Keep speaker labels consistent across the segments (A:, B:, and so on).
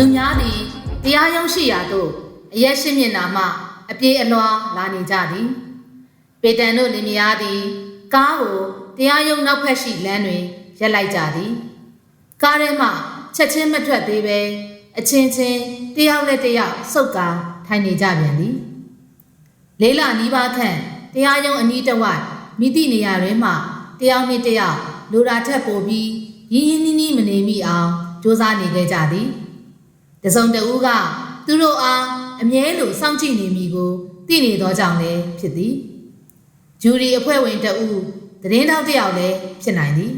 A: လူများသည်တရားရုံးရှိရာသို့အရက်ရှိမျက်နာမှအပြေးအလွှာလာနေကြသည်ပေတံတို့လင်မယားသည်ကားကိုတရားရုံးနောက်ဖက်ရှိလမ်းတွင်ရက်လိုက်ကြသည်ကားထဲမှချက်ချင်းမထွက်သေးပဲအချင်းချင်းတယောက်နဲ့တယောက်စုပ်ကာထိုင်နေကြပြန်သည်လေးလနီးပါးခန့်တရားရုံးအနီးတစ်ဝိုက်မိသည့်နေရာတွင်မှတယောက်နှင့်တယောက်လိုရာထက်ပိုပြီးရင်းရင်းနှီးနှီးမနေမိအောင်စ조사နေခဲ့ကြသည် တစုံတဦးကသူတို့အားအမြဲလိုစောင့်ကြည့်နေမိကိုသိနေသောကြောင့်လည်းဖြစ်သည်ဂျူရီအဖွဲ့ဝင်တဦးသတင်းတောက်တစ်ယောက်လည်းဖြစ်နိုင်သည်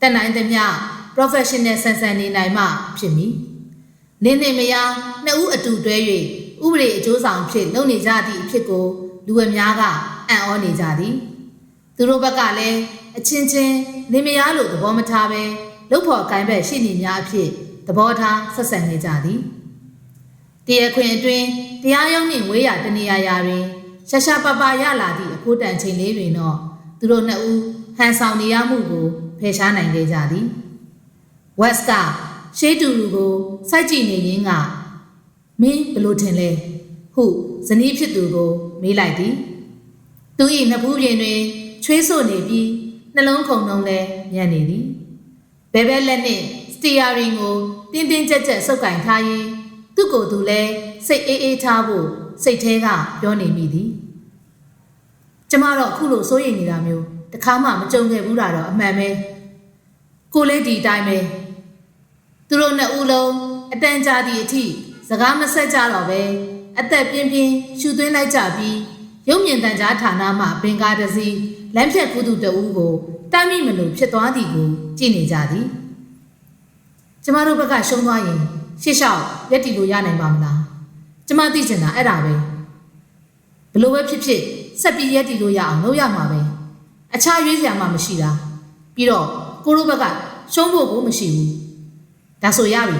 A: တက်နိုင်သမျှ professional ဆန်ဆန်နေနိုင်မှဖြစ်မည်နင်းနေမယားနှစ်ဦးအတူတွဲ၍ဥပဒေအကျိုးဆောင်ဖြစ်လုပ်နေကြသည့်အဖြစ်ကိုလူအများကအံ့ဩနေကြသည်သူတို့ဘက်ကလည်းအချင်းချင်းနေမယားလိုသဘောမထားပဲလှုပ်ဖော်ကိုင်းဘက်ရှိနေများအဖြစ် သဘောထားဆက်ဆံနေကြသည်တရားခွင်အတွင်းတရားရုံးနှင့်ဝေးရာတနေရာရာတွင်ရှာရှာပပရလာသည့်အဖို့တန်ချိန်လေးတွင်တော့သူတို့နှစ်ဦးဟန်ဆောင်နေရမှုကိုဖယ်ရှားနိုင်ခဲ့ကြသည်ဝက်စ်ကရှေးတူလူကိုစိုက်ကြည့်နေရင်းကမင်းဘလို့ထင်လဲဟုဇနီးဖြစ်သူကိုမေးလိုက်သည်သူ၏နှစ်ဖူးပြင်တွင်ချွေးဆို့နေပြီးနှလုံးခုန်လုံးလည်းညံ့နေသည်ဘဲဘဲလက်နှင့် စတီယာရင်ကိုတင်းတင်းကြပ်ကြပ်ဆုပ်ကင်ထားရင်းသူ့ကိုယ်သူလည်းစိတ်အေးအေးထားဖို့စိတ်แท้ကပြောနေမိသည်ကျမတော့အခုလိုစိုးရိမ်နေတာမျိုးတခါမှမကြုံခဲ့ဘူးတာတော့အမှန်ပဲကိုလေးဒီအတိုင်းပဲသူတို့နှစ်ဦးလုံးအတန်ကြာသည့်အထိစကားမဆက်ကြတော့ပဲအသက်ပြင်းပြင်းရှူသွင်းလိုက်ကြပြီးရုပ်မြင်သံကြားဌာနမှဘင်္ဂါတစီလမ်းဖြတ်ကုသူတဦးကိုတမ်းမိမလို့ဖြစ်သွားသည်ကိုကြည့်နေကြသည် ကျမတို့ဘက်ကရှုံးသွားရင်ရှေ့လျှောက်ရက်တီလို့ရနိုင်ပါမလားကျမသိချင်တာအဲ့ဒါပဲဘလို့ပဲဖြစ်ဖြစ်ဆက်ပြီးရက်တီလို့ရအောင်လုပ်ရမှာပဲအခြားရွေးစရာမှမရှိတာပြီးတော့ကိုတို့ဘက်ကရှုံးဖို့ကိုမရှိဘူးဒါဆိုရပြီ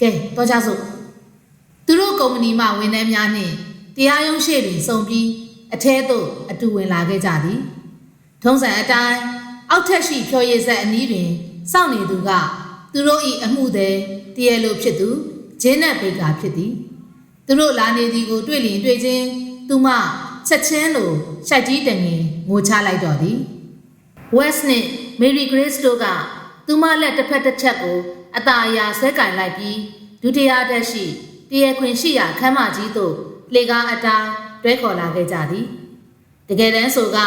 A: ကဲတော့ကြစို့သူတို့ကုမ္ပဏီမှဝန်ထမ်းများနှင့်တရားရုံးရှေ့တွင်စုံပြီးအထဲသို့အတူဝင်လာခဲ့ကြသည်ထုံးစံအတိုင်းအောက်ထက်ရှိဖြော်ရည်ဆက်အနီးတွင်စောင့်နေသူက သူတို့၏အမှုသည်တရားလိုဖြစ်သူဂျင်းနက်ဘေကာဖြစ်သည်သူတို့လာနေသည်ကိုတွေ့လျင်တွေ့ချင်းသူမချက်ချင်းလိုရှိုက်ကြီးတငင်ငိုချလိုက်တော့သည် West နှင့် Mary Grace တို့ကသူမလက်တစ်ဖက်တစ်ချက်ကိုအตาအရာဆွဲကင်လိုက်ပြီးဒုတိယတက်ရှိတရားခွင်ရှိရာခမ်းမကြီးသို့လေကားအတားတွဲခေါ်လာခဲ့ကြသည်တကယ်တမ်းဆိုက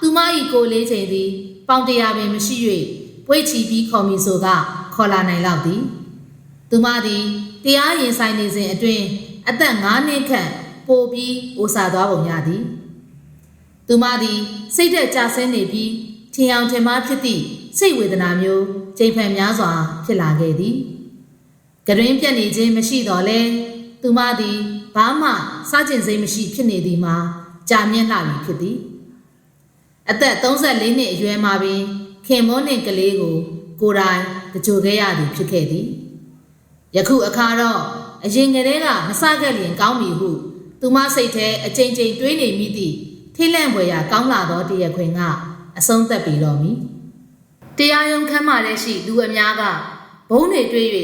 A: သူမ၏ကိုလေးချိန်သည်ပေါင်တရားပင်မရှိ၍ပွေ့ချီပြီးခေါ်မည်ဆိုက ခေါ်လာနိုင်လောက်သည်သူမသည်တရားရင်ဆိုင်နေစဉ်အတွင်းအသက်9နှစ်ခန့်ပိုပြီးအိုစာသွားပုံရသည်သူမသည်စိတ်သက်ကြဆင်းနေပြီးထင်အောင်ထင်မှားဖြစ်သည့်စိတ်ဝေဒနာမျိုးချိန်ဖန်များစွာဖြစ်လာခဲ့သည်။ကရင်ပြက်နေခြင်းမရှိတော့လဲသူမသည်ဘာမှစားကျင်စိတ်မရှိဖြစ်နေသည်မှာကြာမြင့်လာပြီဖြစ်သည်။အသက်34နှစ်အရွယ်မှာပင်ခင်မောနှင့်ကလေးကို ကိုယ်တိုင်တကြိုခဲ့ရသည်ဖြစ်ခဲ့သည်။ယခုအခါတော့အရင်ကတည်းကမဆခဲ့လျင်ကောင်းပြီဟုသူမစိတ်ထဲအကြိမ်ကြိမ်တွေးနေမိသည့်ထိလန့်ဖွယ်ရာကောင်းလာသောတရခွင်ကအဆုံးသက်ပြီတော့မည်။တရားရုံးခန်းမှာလည်းရှိလူအများကဘုံတွေတွေး၍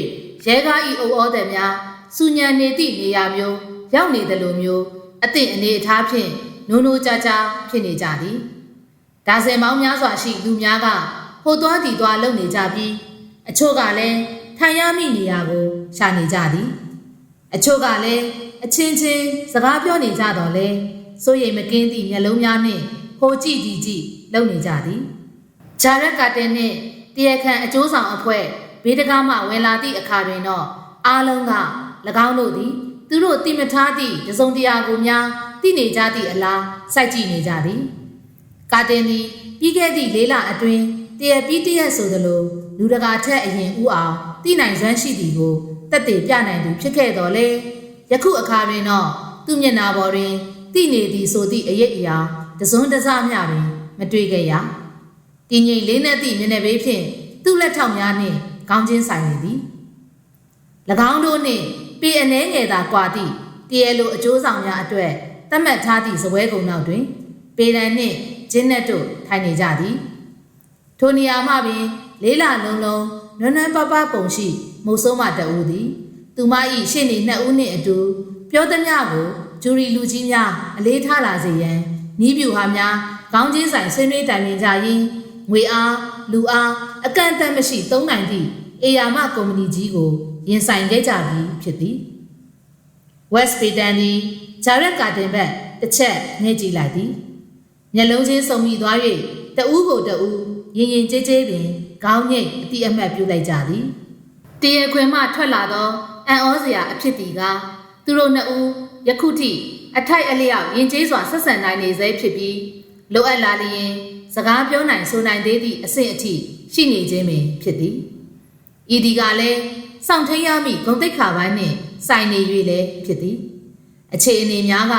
A: ရဲကားဤအုပ်ဩသည်များစူညံနေသည့်နေရာမျိုးရောက်နေသလိုမျိုးအသင့်အနေအထားဖြင့်နိုးနိုးကြကြဖြစ်နေကြသည်။ဒါဇင်ပေါင်းများစွာရှိလူများက ဟိုသွားတီသွားလုံနေကြပြီးအချို့ကလည်းထိုင်ရမိနေရာကိုရှာနေကြသည်။အချို့ကလည်းအချင်းချင်းစကားပြောနေကြတော့လဲစိုးရိမ်မကင်းသည့်မျက်လုံးများနှင့်ဟိုကြည့်ဒီကြည့်လုံနေကြသည်ဂျာရက်ကတင်နှင့်တရားခံအကျိုးဆောင်အဖွဲ့ဘေးတကားမှဝင်လာသည့်အခါတွင်တော့အားလုံးက၎င်းတို့သည်သူတို့တိမထားသည့်တစုံတရာကိုများသိနေကြသည့်အလားစိုက်ကြည့်နေကြသည်ကာတင်သည်ပြီးခဲ့သည့်လေးလအတွင်း တရပြီးတရက်ဆိုသလိုလူတကာထက်အရင်ဥအောင်သိနိုင်စွမ်းရှိသည်ကိုတက်တည်ပြနိုင်သူဖြစ်ခဲ့တော်လေယခုအခါတွင်တော့သူ့မျက်နာပေါ်တွင်သိနေသည်ဆိုသည့်အရေးအရာတစုံတစမျှပင်မတွေ့ခဲ့ရတည်ငြိမ်လေးနက်သည့်မျက်နှာပေးဖြင့်သူ့လက်ထောက်များနှင့်ခေါင်းချင်းဆိုင်နေသည်၎င်းတို့နှင့်ပေအနှဲငယ်သာကွာသည့်တရလိုအကျိုးဆောင်များအတွက်သတ်မှတ်ထားသည့်ဇပွဲကုံနောက်တွင် ပေရန်နှင့်ဂျင်းနက်တို့ထိုင်နေကြသည် ထိုနေရာမှပင်လေးလာလုံးလုံးနွမ်းနွမ်းပပပုံရှိမုတ်ဆိုးမတအူးသည်သူသူမ၏ရှေ့နေနှစ်ဦးနှင့်အတူပြောသမျှကိုဂျူရီလူကြီးများအလေးထားလာစေရန်နီးပြူဟာများခေါင်းချင်းဆိုင်ဆွေးနွေးတိုင်ပင်ကြရင်းငွေအားလူအားအကန့်အသတ်မရှိသုံးနိုင်သည့်အေယာမကုမ္ပဏီကြီးကိုရင်ဆိုင်ခဲ့ကြပြီးဖြစ်သည် West Britain သည်ဂျာရက်ကာတင်ဘက်တစ်ချက်နှဲကြည့်လိုက်သည်မျက်လုံးချင်းစုံမိသွား၍တဦးကိုတဦး ရင်ရင်ကြဲကြဲပင်ခေါင်းညိတ်အတိအမှတ်ပြုလိုက်ကြသည်တရခွင်မှထွက်လာသောအံ့ဩစရာအဖြစ်ဒီကသူတို့နှစ်ဦးယခုထိအထိုက်အလျောက်ရင်ကျေးစွာဆက်ဆံနိုင်နေစေဖြစ်ပြီးလိုအပ်လာလျင်စကားပြောနိုင်ဆိုနိုင်သေးသည့်အဆင့်အထိရှိနေခြင်းပင်ဖြစ်သည်ဤဒီကလည်းစောင့်ထိန်ရမည့်ဂုံတိတ်ခါပိုင်းနှင့်ဆိုင်နေ၍လည်းဖြစ်သည်အခြေအနေများက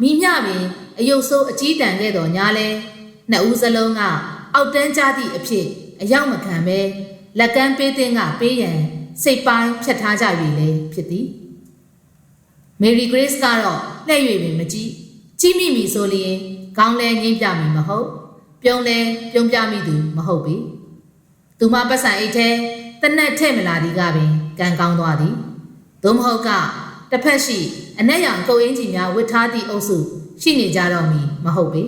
A: မိမျှပင်အယုတ်ဆိုးအကြီးတန်းခဲ့တော်ညာလဲနှစ်ဦးစလုံးက အောက်တန်းကြသည့်အဖြစ်အရောက်မခံပဲလက်ကမ်းပေးတဲ့ကပေးရန်စိတ်ပိုင်းဖြတ်ထားကြပြီလေဖြစ်သည်မေရီဂရေးစ်ကတော့လှည့်၍ပင်မကြည့်ကြည့်မိမိဆိုလျင်ခေါင်းလဲငိမ့်ပြမိမဟုတ် ပြုံးလဲပြုံးပြမိသူမဟုတ်ပေသူမပတ်စံအိတ်ထဲတနက်ထဲ့မလာသည်ကပင်ကံကောင်းသွားသည်သို့မဟုတ်ကတစ်ဖက်ရှိအနက်ရောင်ကုတ်အင်းကြီးများဝတ်ထားသည့်အုပ်စုရှိနေကြတော့မည်မဟုတ်ပေ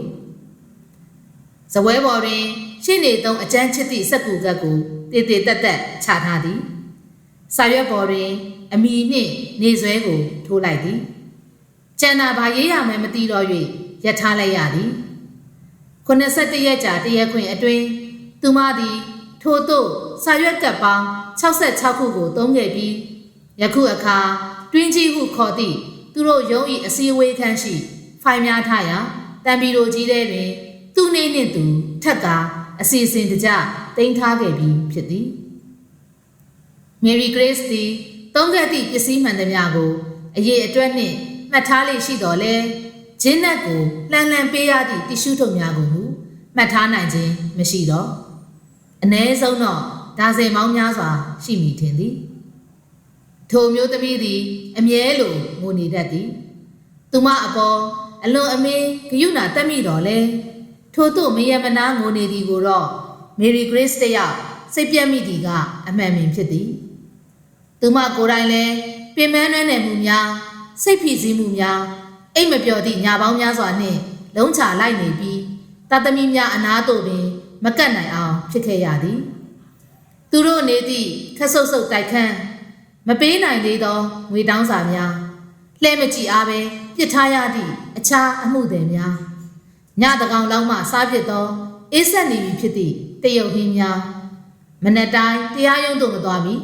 A: ဇပွဲပေါ်တွင်ရှင်းနေသောအကျန်းချစ်သည့်စက်ကူကပ်ကိုတည်တည်တက်တက်ချထားသည်စာရွက်ပေါ်တွင်အမီနှင့်နေဆွဲကိုထိုးလိုက်သည်ကျန်တာဘာရေးရမယ်မသိတော့၍ရထားလိုက်ရသည်81ရက်ကြာတရက်ခွင်အတွင်းသူမသည်ထို့သို့စာရွက်ကပ်ပေါင်း66ခုကိုသုံးခဲ့ပြီးယခုအခါတွင်းကြီးဟုခေါ်သည့်သူတို့ရုံး၏အစည်းအဝေးခန်းရှိ ဖိုင်များထားရာတံပီရိုကြီးထဲတွင် သူနေနှင့်သူထက်ကအစီအစဉ်တကြတင်ထားခဲ့ပြီးဖြစ်သည်မေရီဂရေးစ်သည်သုံးခဲ့သည့်ပစ္စည်းမှန်သမျှကိုအရေးအတွက်နှင့်မှတ်ထားလေရှိတော်လဲဂျင်းနက်ကိုလှန်လှန်ပေးရသည့်တ िश ူးထုံများကိုမူမှတ်ထားနိုင်ခြင်းမရှိတော့အ ਨੇ ဆုံးတော့ဒါဇယ်မောင်းများစွာရှိမိထင်သည်ထိုမျိုးသမီးသည်အမြဲလိုငိုနေတတ်သည်သူမအပေါ်အလွန်အမင်းဂယုဏတက်မိတော်လဲ ထို့သို့မယမနာငိုနေသည်ကိုတော့မေရီဂရေးစ်တယောက်စိတ်ပြတ်မိသည်ကအမှန်ပင်ဖြစ်သည်သူမကိုယ်တိုင်လည်းပင်မနှဲ့နေမှုများစိတ်ဖိစီးမှုများအိတ်မပျော်သည့်ညာပေါင်းများစွာနှင့်လုံးချလိုက်နေပြီးတသမီများအနာသို့ပင် မကတ်နိုင်အောင်ဖြစ်ခဲ့ရသည် သူတို့နေသည့်ခက်ဆုပ်ဆုပ်တိုက်ခန်းမပေးနိုင်သေးသောငွေတောင်းစာများလှဲမကြည့်အားပဲပြစ်ထားရသည့်အခြားအမှုတွေများ ညတကောင်လောက်မှစားဖြစ်သောအေးဆက်နေပြီဖြစ်သည့်တရုတ်ဟင်းများမနက်တိုင်းတရားရုံးသို့မသွားမီ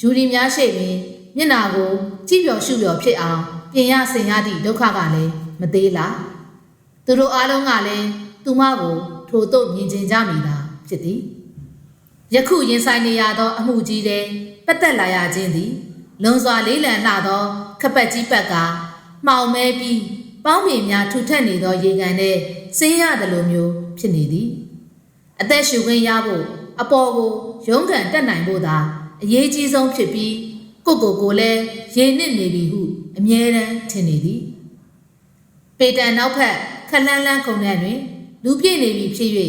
A: ဂျူရီများရှိပင်မျက်နာကိုကြည့်ပျော်ရှုပျော်ဖြစ်အောင်ပြင်ရဆင်ရသည့်ဒုက္ခကလည်းမသေးလားသူတို့အားလုံးကလည်းသူမကိုထို့သို့မြင်ကျင်ကြမိတာဖြစ်သည်ယခုရင်ဆိုင်နေရသော အမှုကြီးတဲ့ပတ်သက်လာရခြင်းသည် လွန်စွာလေးလံလှသော ခပတ်ကြီးပတ်ကမှောင်မဲပြီး ပေါင်းပင်များထူထပ်နေသောရေကန်နဲ့ဆင်းရတယ်လိုမျိုးဖြစ်နေသည်အသက်ရှူခွင့်ရဖို့အပေါ်ကိုရုံးကန်တက်နိုင်ဖို့သာအရေးကြီးဆုံးဖြစ်ပြီးကိုကိုကိုလည်းရေနစ်နေပြီဟုအမြဲတမ်းထင်နေသည်ပေတံနောက်ဖက်ခလန်းလန်းခုံထဲတွင်လူပြည့်နေပြီဖြစ်၍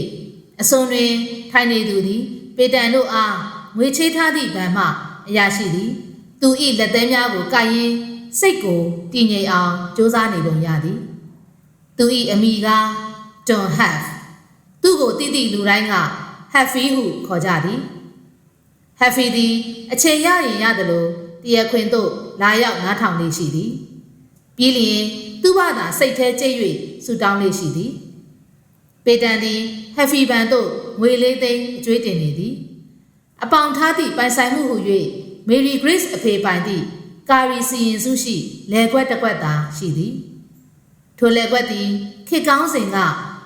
A: အစွန်တွင်ထိုင်နေသူသည် ပေတံတို့အားငွေချေးထားသည့်ဗန်မှအရာရှိသည် သူ၏လက်သေးများကိုကိုက်ရင် စိတ်ကိုတည်ငြိမ်အောင်စ조사နေပုံရသည် သူ၏အမိကတွန်ဟက်သူ့ကိုတိတိလူတိုင်းကဟက်ဖီဟုခေါ်ကြသည်ဟက်ဖီသည်အချိန်ရရင်ရတယ်လို့တရခွင်သို့လာရောက်နားထောင်လေးရှိသည် ပြီးလျင်သူ့ဘာသာစိတ်แท้ကျိတ်၍ဆူတောင်းလေးရှိသည် ပေတံသည်ဟက်ဖီဘန်သို့ငွေလေးသိန်းအကျွေးတင်နေသည် အပေါင်ထားသည့်ပိုင်ဆိုင်မှုဟု၍မေရီဂရစ်အဖေပိုင်သည့် ကာရီစီရင်စုရှိလဲကွက်တစ်ကွက်သာရှိသည်ထိုလဲကွက်သည်ခေတ်ကောင်းစဉ်က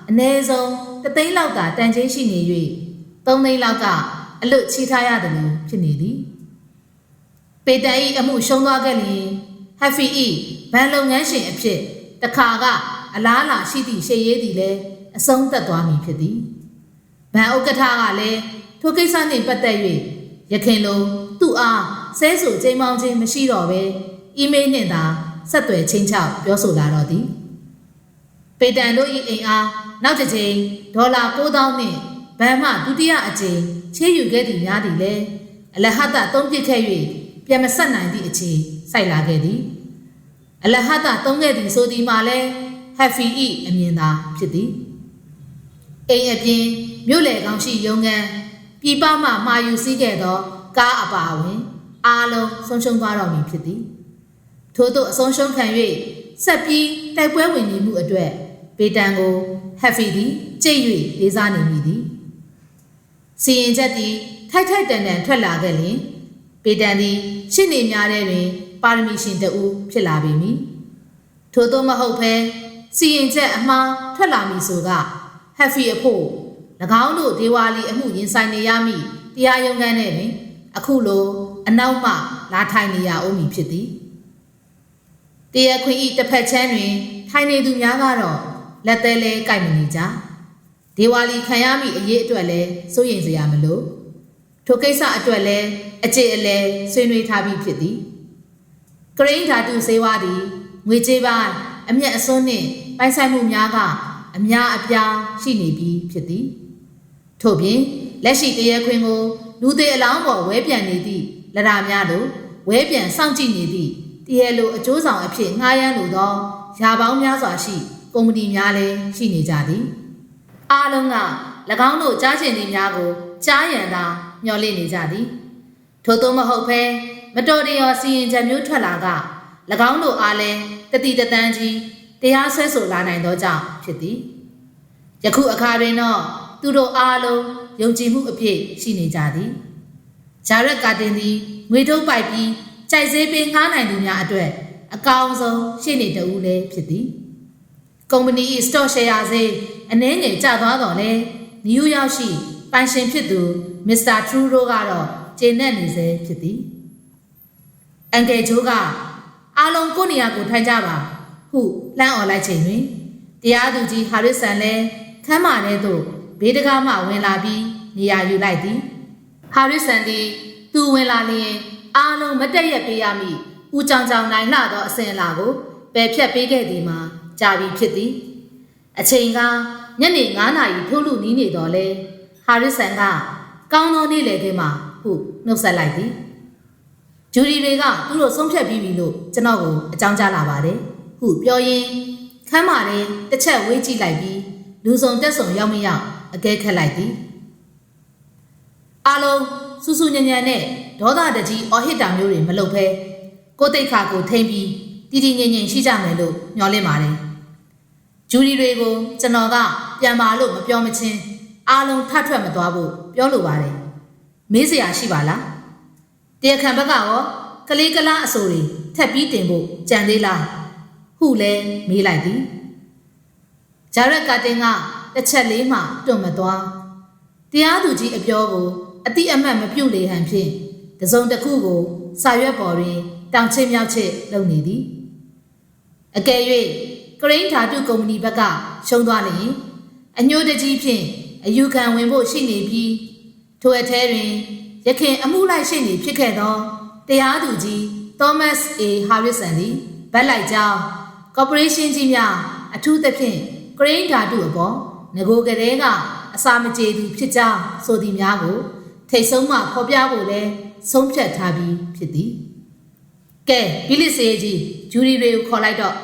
A: အနည်းဆုံးတသိန်းလောက်သာတန်ချင်းရှိနေ၍သုံးသိန်းလောက်ကအလွတ်ချီထားရတယ်လို့ဖြစ်နေသည်ပေတန်၏အမှုရှုံးသွားခဲ့လျင်ဟက်ဖီ၏ဗန်လုပ်ငန်းရှင်အဖြစ်တခါကအလားလာရှိသည့်ရှေ့ရေးသည်လည်းအဆုံးသက်သွားမည်ဖြစ်သည်ဗန်ဥက္ကဋ္ဌကလည်းထိုကိစ္စနှင့်ပတ်သက်၍ရခင်လုံးသူ့အား ဆဲဆူချိန်မောင်းခြင်းမရှိတော့ဘဲအီးမေးလ်နှင့်သာဆက်သွယ်ချင်းချောက်ပြောဆိုလာတော့သည်ပေတန်တို့၏အိမ်အားနောက်တစ်ချိန်ဒေါ်လာ9000နှင့်ဗန်မှဒုတိယအကြိမ်ချေးယူခဲ့သည့်များသည်လည်းအလဟတ်သုံးပစ်ခဲ့၍ပြန်မဆက်နိုင်သည့်အခြေစစိုက်လာခဲ့သည်အလဟတ်သာသုံးခဲ့သည်ဆိုသည်မှာလဲဟက်ဖီဤအမြင်သာဖြစ်သည်အိမ်အပြင်မြို့လေကောင်းရှိရုံးခန်းပြည်ပမှမှာယူစည်းခဲ့သောကားအပါအဝင် အားလုံးဆုံးရှုံးသွားတော်မူဖြစ်သည်ထို့သောအဆုံးရှုံးခံ၍ဆက်ပြီးတိုက်ပွဲဝင်နေမှုအတွက်ပေတံကိုဟက်ဖီသည်ကြိတ်၍လေးစားနေမိသည်စီရင်ချက်သည်ထိုက်ထိုက်တန်တန်ထွက်လာခဲ့လျင်ပေတံသည်ရှစ်နေများတဲ့တွင် ပါရမီရှင်တဦးဖြစ်လာပေမည်ထို့သောမဟုတ်ဘဲစီရင်ချက်အမှားထွက်လာမည်ဆိုကဟက်ဖီအဖို့၎င်းတို့ဒေဝါလီအမှုရင်ဆိုင်နေရမည်တရားရုံးခန်းနဲ့တွင် အခုလို အနောက်မှလာထိုင်နေရအောင်မည်ဖြစ်သည်တရားခွင်ဤတစ်ဖက်ချမ်းတွင် ထိုင်နေသူများကတော့လက်သေးလဲကြိုက်မနေကြဒေဝါလီခံရမည့်အရေးအတွက်လဲစိုးရိမ်စရာမလိုထိုကိစ္စအတွက်လဲအကျေအလဲဆွေးနွေးထားပြီးဖြစ်သည်ကရိန်းဓာတုစေဝါသည်ငွေကြေးပိုင်းအမျက်အစွန်းနှင့်ပိုင်ဆိုင်မှုများကအများအပြားရှိနေပြီးဖြစ်သည်ထို့ပြင်လက်ရှိတရားခွင်ကိုလူသေးအလောင်းပေါ်ဝဲပြန်နေသည့် လရာများတို့ဝဲပြန်စောင့်ကြည့်နေသည့်တရားလိုအကျိုးဆောင်အဖြစ်ငှားရမ်းလိုသောယာပေါင်းများစွာရှိကုမ္ပဏီများလည်းရှိနေကြသည်အားလုံးက၎င်းတို့ကြားချင်သည်များကိုကြားရန်သာမျှော်လင့်နေကြသည်ထို့သောမဟုတ်ဘဲမတော်တရောစီရင်ချက်မျိုးထွက်လာက၎င်းတို့အားလည်းတတိတတန်းကြီးတရားဆွဲဆိုလာနိုင်သောကြောင့်ဖြစ်သည်ယခုအခါတွင်တော့သူတို့အားလုံးယုံကြည်မှုအပြည့်ရှိနေကြသည် ဂျာရက်ကာတင်သည်ငွေထုတ်ပိုက်ပြီးကြိုက်စေးပေးငှားနိုင်သူများအတွက်အကောင်းဆုံးရှေ့နေတဦးလည်းဖြစ်သည်ကုမ္ပဏီ၏ stock share ဈေးအနည်းငယ်ကျသွားတော့လဲနယူးယောက်ရှိပိုင်ရှင်ဖြစ်သူမစ္စတာထရူရိုကတော့ကျေနပ်နေစေဖြစ်သည်အန်ကယ်ဂျိုးကအားလုံးကိုယ့်နေရာကိုထိုင်ကြပါဟုလှမ်းអော်လိုက်ချိန်တွင်တရားသူကြီးဟာရစ်ဆန်လဲခမ်းမာထဲသို့ဘေးတကားမှဝင်လာပြီးနေရာယူလိုက်သည် ဟာရစ်ဆန်သည်သူဝင်လာလျင်အားလုံးမတက်ရက်ပေးရမည်ဦးကြောင်ကြောင်နိုင်လှသောအစဉ်အလာကိုပယ်ဖြတ်ပေးခဲ့သည်မှာကြာပြီဖြစ်သည်အချိန်ကညနေ9နာရီထိုးလူနီးနေတော်လဲဟာရစ်ဆန်ကကောင်းသောနေ့လေခင်းမှာဟုနှုတ်ဆက်လိုက်သည်ဂျူရီတွေကသူတို့ဆုံးဖြတ်ပြီးပြီလို့ကျွန်တော်ကိုအကြောင်းကြားလာပါတယ်ဟုပြောရင်းခမ်းမာတဲ့တစ်ချက်ဝေးကြည့်လိုက်ပြီးလူစုံတက်ဆုံရောက်မရောက်အကဲခတ်လိုက်သည် အားလုံးစူးစူးညံ့ညံ့နဲ့ဒေါသတကြီးအော်ဟစ်တာမျိုးတွေမလုပ်ဘဲကိုယ်တိတ်ခါကိုထိမ့်ပြီးတည်တည်ငြိမ်ငြိမ်ရှိကြမယ်လို့မျှော်လင့်ပါတယ်ဂျူရီတွေကိုကျွန်တော်ကပြန်ပါလို့မပြောမချင်းအားလုံးထထွက်မသွားဖို့ပြောလိုပါတယ်မေးစရာရှိပါလားတရားခံဘက်ကရောကလေးကလားအဆိုတွေထက်ပြီးတင်ဖို့ကြံသေးလားဟုလဲမေးလိုက်သည်ဂျာရက်ကာတင်ကတစ်ချက်လေးမှတွန့်မသွားတရားသူကြီးအပြောကို အတိအမှတ်မပြုတ်လေဟန်ဖြင့်တစုံတစ်ခုကိုစာရွက်ပေါ်တွင်တောင်ချစ်မြောက်ချစ်လုပ်နေသည်အကယ်၍ကရိန်းဓာတုကုမ္ပဏီဘက်ကရှုံးသွားလျင်အညိုတကြီးဖြင့်အယူခံဝင်ဖို့ရှိနေပြီးထိုအထဲတွင်ရခင်အမှုလိုက်ရှိနေဖြစ်ခဲ့သောတရားသူကြီးသောမတ်အေဟာရစ်ဆန်သည်ဗတ်လိုက်ကြောင်းကော်ပိုရေးရှင်းကြီးများအထူးသဖြင့်ကရိန်းဓာတုအပေါ်ငကိုကလေးကအစာမကြေသူဖြစ်ကြောင်းဆိုသည်များကို ထိတ်ဆုံးမှဖော်ပြဖို့လဲဆုံးဖြတ်ထားပြီးဖြစ်သည်ကဲဘီလစ်စေးကြီးဂျူရီတွေကိုခေါ်လိုက်တော့